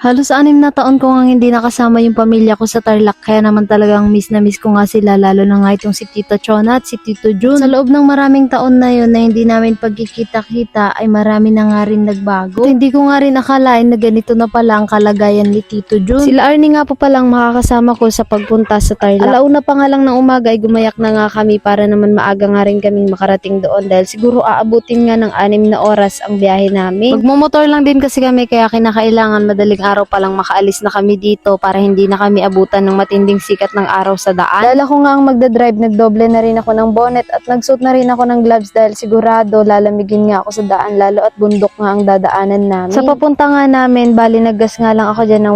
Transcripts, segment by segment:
Halos anim na taon ko nga hindi nakasama yung pamilya ko sa Tarlac kaya naman talagang miss na miss ko nga sila lalo na nga itong si Tito Chona at si Tito Jun. Sa loob ng maraming taon na yun na hindi namin pagkikita-kita ay marami na nga rin nagbago. At hindi ko nga rin akalain na ganito na pala ang kalagayan ni Tito Jun. Sila Arnie nga po palang makakasama ko sa pagpunta sa Tarlac. Alauna pa nga lang ng umaga ay gumayak na nga kami para naman maaga nga rin kaming makarating doon dahil siguro aabutin nga ng anim na oras ang biyahe namin. Magmumotor lang din kasi kami kaya kinakailangan madaling araw pa lang makaalis na kami dito para hindi na kami abutan ng matinding sikat ng araw sa daan. Dahil ako nga ang magdadrive, nagdoble na rin ako ng bonnet at nagsuot na rin ako ng gloves dahil sigurado lalamigin nga ako sa daan lalo at bundok nga ang dadaanan namin. Sa papunta nga namin, bali naggas nga lang ako dyan ng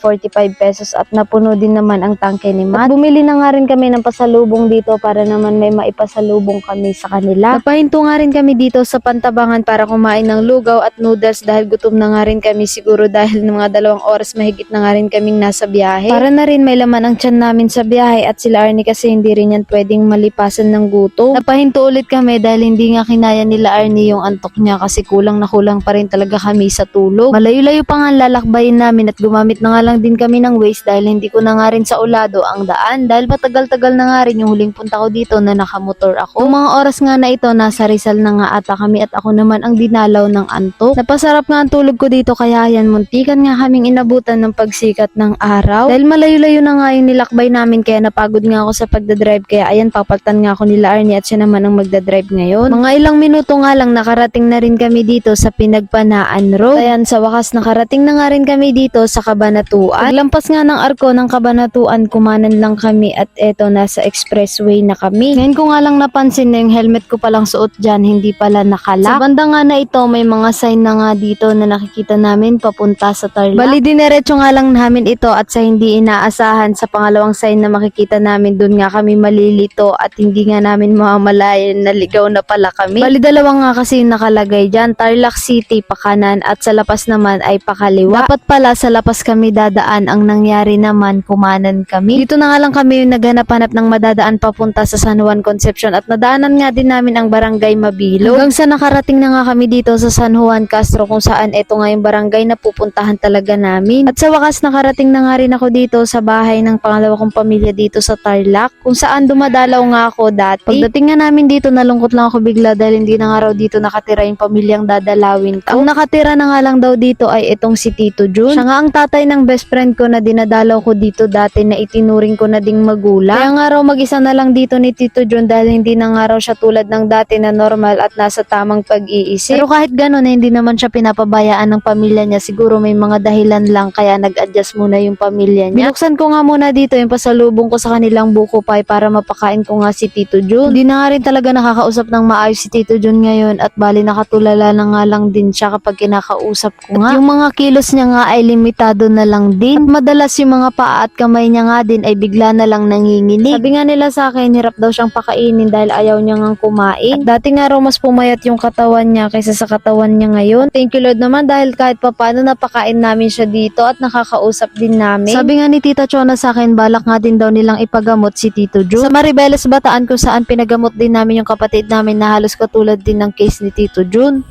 145 pesos at napuno din naman ang tangke ni Matt. At bumili na nga rin kami ng pasalubong dito para naman may maipasalubong kami sa kanila. Napahinto nga rin kami dito sa pantabangan para kumain ng lugaw at noodles dahil gutom na nga rin kami siguro dahil ng mga dalawang oras mahigit na nga rin kaming nasa biyahe. Para na rin may laman ang tiyan namin sa biyahe at sila Arnie kasi hindi rin yan pwedeng malipasan ng gutom. Napahinto ulit kami dahil hindi nga kinaya nila Arnie yung antok niya kasi kulang na kulang pa rin talaga kami sa tulog. Malayo-layo pa nga lalakbayin namin at gumamit na nga lang din kami ng Waze dahil hindi ko na nga rin sa ulado ang daan dahil matagal-tagal na nga rin yung huling punta ko dito na nakamotor ako. Yung mga oras nga na ito nasa Rizal na nga ata kami at ako naman ang dinalaw ng antok. Napasarap nga ang tulog ko dito kaya yan muntikan nga kaming inabutan ng pagsikat ng araw. Dahil malayo-layo na nga yung nilakbay namin kaya napagod nga ako sa pagdadrive kaya ayan papaltan nga ako nila Arnie at siya naman ang magdadrive ngayon. Mga ilang minuto nga lang nakarating na rin kami dito sa Pinagpanaan Road. Ayan sa wakas nakarating na nga rin kami dito sa Kabanatuan. Paglampas nga ng arko ng Kabanatuan kumanan lang kami at eto nasa expressway na kami. Ngayon ko nga lang napansin na yung helmet ko palang suot dyan hindi pala nakala. Sa banda nga na ito may mga sign na nga dito na nakikita namin papunta sa Tarlac. Bali dinerecho nga lang namin ito at sa hindi inaasahan sa pangalawang sign na makikita namin dun nga kami malilito at hindi nga namin mamalayan na ligaw na pala kami. Bali dalawa nga kasi yung nakalagay dyan, Tarlac City pa kanan at sa lapas naman ay pakaliwa. Dapat pala sa lapas kami dadaan ang nangyari naman kumanan kami. Dito na nga lang kami yung naghanap-hanap ng madadaan papunta sa San Juan Concepcion at nadaanan nga din namin ang barangay Mabilo. Hanggang sa nakarating na nga kami dito sa San Juan Castro kung saan ito nga yung barangay na pupuntahan talaga namin. At sa wakas nakarating na nga rin ako dito sa bahay ng pangalawa kong pamilya dito sa Tarlac kung saan dumadalaw nga ako dati. Pagdating nga namin dito nalungkot lang ako bigla dahil hindi na nga raw dito nakatira yung pamilyang dadalawin ko. Ang nakatira na nga lang daw dito ay itong si Tito Jun. Siya nga ang tatay ng best friend ko na dinadalaw ko dito dati na itinuring ko na ding magulang. Kaya nga raw mag-isa na lang dito ni Tito Jun dahil hindi na nga raw siya tulad ng dati na normal at nasa tamang pag-iisip. Pero kahit gano'n hindi naman siya pinapabayaan ng pamilya niya. Siguro may mga dahilan lang kaya nag-adjust muna yung pamilya niya. Binuksan ko nga muna dito yung pasalubong ko sa kanilang buko pie para mapakain ko nga si Tito Jun. Hindi na nga rin talaga nakakausap ng maayos si Tito Jun ngayon at bali nakatulala na nga lang din siya kapag kinakausap ko nga. At yung mga kilos niya nga ay limitado na lang din. At madalas yung mga paa at kamay niya nga din ay bigla na lang nanginginig. Sabi nga nila sa akin, hirap daw siyang pakainin dahil ayaw niya nga kumain. At dati nga raw mas pumayat yung katawan niya kaysa sa katawan niya ngayon. Thank you Lord naman dahil kahit papano napakain namin siya dito at nakakausap din namin. Sabi nga ni Tita Chona sa akin, balak nga din daw nilang ipagamot si Tito Jun. Sa Maribeles Bataan kung saan pinagamot din namin yung kapatid namin na halos katulad din ng case ni Tito Jun.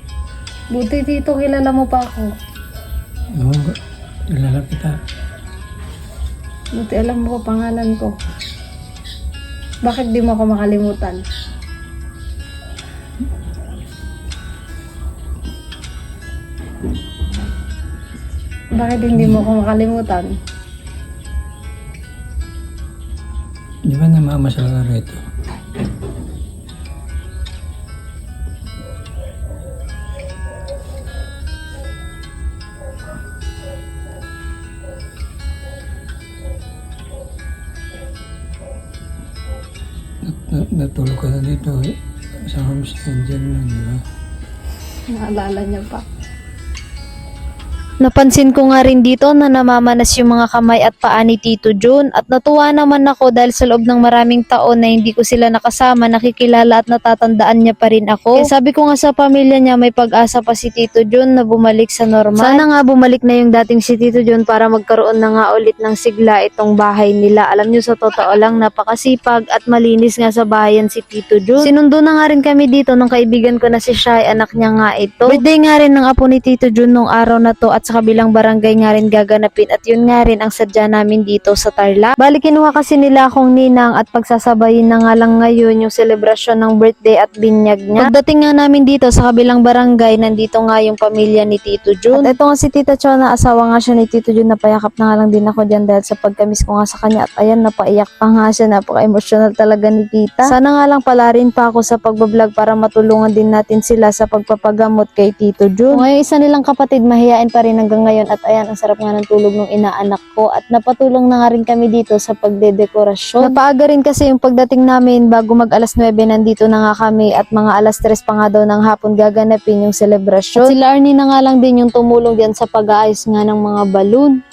Buti Tito, kilala mo pa ako. Oo, kilala kita. Buti alam mo pa pangalan ko. Bakit di mo ako makalimutan? Bakit hindi mo ako makalimutan? Di ba namamasal ka rito? Nat- Natulog ka na dito eh. Sa homestead dyan lang, di ba? Naalala niya pa. Napansin ko nga rin dito na namamanas yung mga kamay at paa ni Tito Jun at natuwa naman ako dahil sa loob ng maraming taon na hindi ko sila nakasama nakikilala at natatandaan niya pa rin ako. Kaya sabi ko nga sa pamilya niya may pag-asa pa si Tito Jun na bumalik sa normal. Sana nga bumalik na yung dating si Tito Jun para magkaroon na nga ulit ng sigla itong bahay nila. Alam niyo sa totoo lang napakasipag at malinis nga sa bayan si Tito Jun. Sinundo na nga rin kami dito nung kaibigan ko na si Shai, anak niya nga ito. Birthday nga rin ng apo ni Tito Jun nung araw na to at at sa kabilang barangay nga rin gaganapin at yun nga rin ang sadya namin dito sa Tarlac. Bali kinuha kasi nila akong ninang at pagsasabayin na nga lang ngayon yung selebrasyon ng birthday at binyag niya. Pagdating nga namin dito sa kabilang barangay, nandito nga yung pamilya ni Tito Jun. At ito nga si Tita Chona, asawa nga siya ni Tito Jun, napayakap na nga lang din ako dyan dahil sa pagkamis ko nga sa kanya at ayan, napaiyak pa nga siya, napaka-emotional talaga ni Tita. Sana nga lang pala rin pa ako sa pagbablog para matulungan din natin sila sa pagpapagamot kay Tito Jun. Ngayon, isa nilang kapatid, mahihain pa rin hanggang ngayon at ayan, ang sarap nga ng tulog ng inaanak ko at napatulong na nga rin kami dito sa pagdedekorasyon. Napaaga rin kasi yung pagdating namin bago mag alas 9 nandito na nga kami at mga alas 3 pa nga daw ng hapon gaganapin yung selebrasyon. At sila Arnie na nga lang din yung tumulong diyan sa pag-aayos nga ng mga balloon.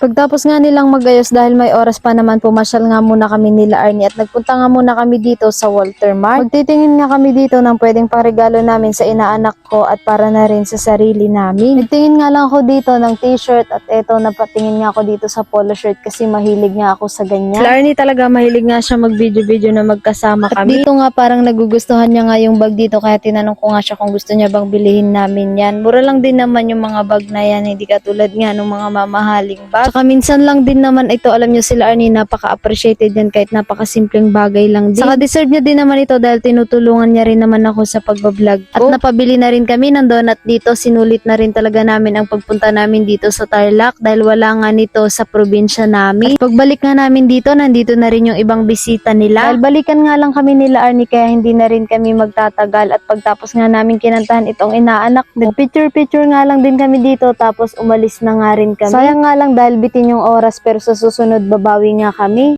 Pagtapos nga nilang magayos dahil may oras pa naman pumasyal nga muna kami nila Arnie at nagpunta nga muna kami dito sa Walter Mart. Magtitingin nga kami dito ng pwedeng pangregalo namin sa inaanak ko at para na rin sa sarili namin. Nagtingin nga lang ako dito ng t-shirt at eto napatingin nga ako dito sa polo shirt kasi mahilig nga ako sa ganyan. Arnie talaga mahilig nga siya mag-video-video na magkasama kami. At dito nga parang nagugustuhan niya nga yung bag dito kaya tinanong ko nga siya kung gusto niya bang bilhin namin yan. Mura lang din naman yung mga bag na yan, hindi katulad nga ng mga mamahaling bag. Saka minsan lang din naman ito, alam nyo sila Arnie, napaka-appreciated yan kahit napakasimpleng bagay lang din. Saka deserve niya din naman ito dahil tinutulungan niya rin naman ako sa pagbablog. At napabili na rin kami ng donut dito, sinulit na rin talaga namin ang pagpunta namin dito sa Tarlac dahil wala nga nito sa probinsya namin. At pagbalik nga namin dito, nandito na rin yung ibang bisita nila. Dahil balikan nga lang kami nila Arnie kaya hindi na rin kami magtatagal at pagtapos nga namin kinantahan itong inaanak ko. Picture-picture nga lang din kami dito tapos umalis na nga rin kami. Sayang nga lang dahil bitin yung oras pero sa susunod babawi nga kami.